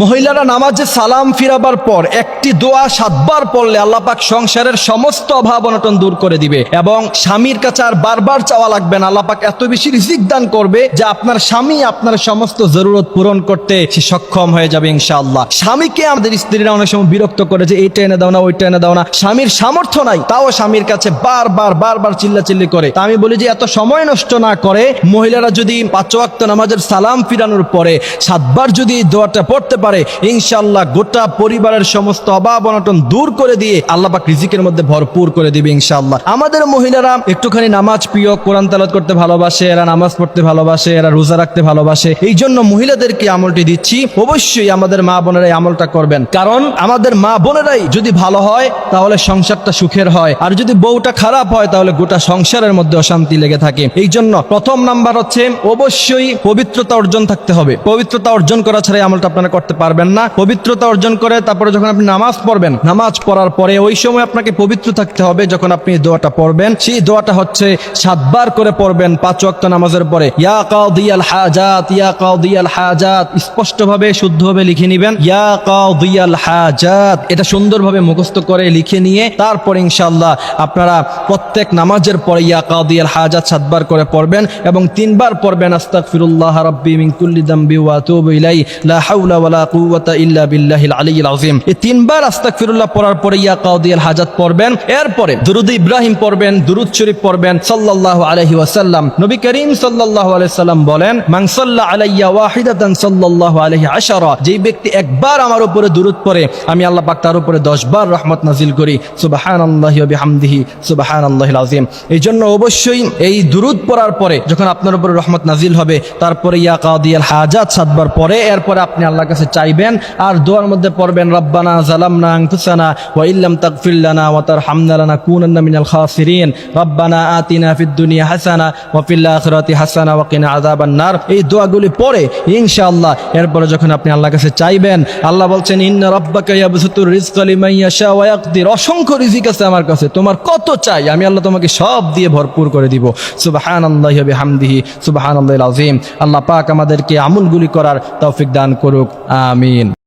মহিলারা নামাজে সালাম ফিরাবার পর একটি দোয়া সাতবার পড়লে আল্লাহ পাক সংসারের সমস্ত অভাব অনটন দূর করে দিবে এবং স্বামীর কাছে আর বারবার চাওয়া লাগবে না। আল্লাহ পাক এত বেশি রিজিক দান করবে যে আপনার স্বামী আপনার সমস্ত জরুরত পূরণ করতে সে সক্ষম হয়ে যাবে ইনশাআল্লাহ। স্বামীকে আমাদের স্ত্রীরা অনেক সময় বিরক্ত করে যে, এইটা এনে দাও না, ওইটা এনে দাও না। স্বামীর সামর্থ্য নাই, তাও স্বামীর কাছে বারবার বারবার চিল্লাচিল্লি করে। তা আমি বলি যে, এত সময় নষ্ট না করে মহিলারা যদি পাঁচ ওয়াক্ত নামাজের সালাম ফিরানোর পরে সাতবার যদি দোয়াটা পড়তে পারে ইনশাআল্লাহ গোটা পরিবারের সমস্ত অভাব অনটন দূর করে দিয়ে আল্লাহ পাক রিজিকের মধ্যে ভরপুর করে দিবে ইনশাআল্লাহ। আমাদের মহিলারা একটুখানি নামাজ প্রিয়, কোরআন তালাত করতে ভালোবাসে, এরা নামাজ পড়তে ভালোবাসে, এরা রোজা রাখতে ভালোবাসে এই জন্য মহিলাদেরকে আমলটি দিচ্ছি। অবশ্যই আমাদের মা বোনেরা এই আমলটা করবেন। কারণ আমাদের মা বোনেরাই যদি ভালো হয়, তাহলে সংসারটা সুখের হয়। আর যদি বউটা খারাপ হয়, তাহলে গোটা সংসারের মধ্যে অশান্তি লেগে থাকে। এই জন্য প্রথম নাম্বার হচ্ছে, অবশ্যই পবিত্রতা অর্জন থাকতে হবে। পবিত্রতা অর্জন করা ছাড়া এই আমলটা আপনারা করতে পারবেন না, পবিত্রতা অর্জন করে তারপরে যখন আপনি নামাজ পড়বেন, নামাজ পড়ার পরে ওই সময় আপনাকে পবিত্র থাকতে হবে যখন আপনি দোয়াটা পড়বেন। সেই দোয়াটা হচ্ছে সাতবার করে পড়বেন পাঁচ ওয়াক্ত নামাজের পরে। ইয়া কাউদিয়াল হাজাত, ইয়া কাউদিয়াল হাজাত, স্পষ্টভাবে, শুদ্ধভাবে লিখে নেবেন। ইয়া কাউদিয়াল হাজাত, এটা সুন্দরভাবে মুখস্থ করে লিখে নিয়ে তারপর ইনশাআল্লাহ আপনারা প্রত্যেক নামাজের পরে ইয়া কাউদিয়াল হাজাত সাতবার করে পড়বেন এবং তিনবার পড়বেন, আস্তাগফিরুল্লাহ রাব্বি মিন কুল্লি দামবি ওয়া ইলাই লা হাওলা কাউদিয়াল যেই ব্যক্তি একবার আমার উপরে আমি আল্লাহ পাক তার উপরে 10 বার রহমত নাজিল করি। সুবহানাল্লাহি এই জন্য অবশ্যই এই দুরুদ পড়ার পরে যখন আপনার উপরে রহমত নাজিল হবে, তারপরে ইয়া কাদিয়াল হাজাত সাতবার পরে এরপরে আপনি আল্লাহর কাছে চাইবেন আর দোয়ার মধ্যে পড়বেন, রব্বানা জালামনা আনফুসানা ওয়া ইল্লাম তাগফির লানা ওয়া তারহামনা লানাকুনান্না মিনাল খাসিরিন। রব্বানা আতিনা ফিদ দুনিয়া হাসানা ওয়া ফিল আখিরাতি হাসানা ওয়া কিনা আযাবান নার। এই দোয়াগুলি পড়ে ইনশাআল্লাহ এরপরে যখন আপনি আল্লাহর কাছে চাইবেন, আল্লাহ বলছেন, ইন্না রাব্বাকা ইয়াবসুতুর রিজকা লিমান ইয়াশা ওয়া ইয়াকদির। অসংখ্য রিজিক আছে আমার কাছে, তোমার কত চাই, আমি আল্লাহ তোমাকে সব দিয়ে ভরপুর করে দিব। সুবহানাল্লাহি ওয়া বিহামদিহি, সুবহানাল্লাহিল আযীম। আল্লাহ পাক আমাদেরকে আমলগুলি করার তৌফিক দান করুক আমিন।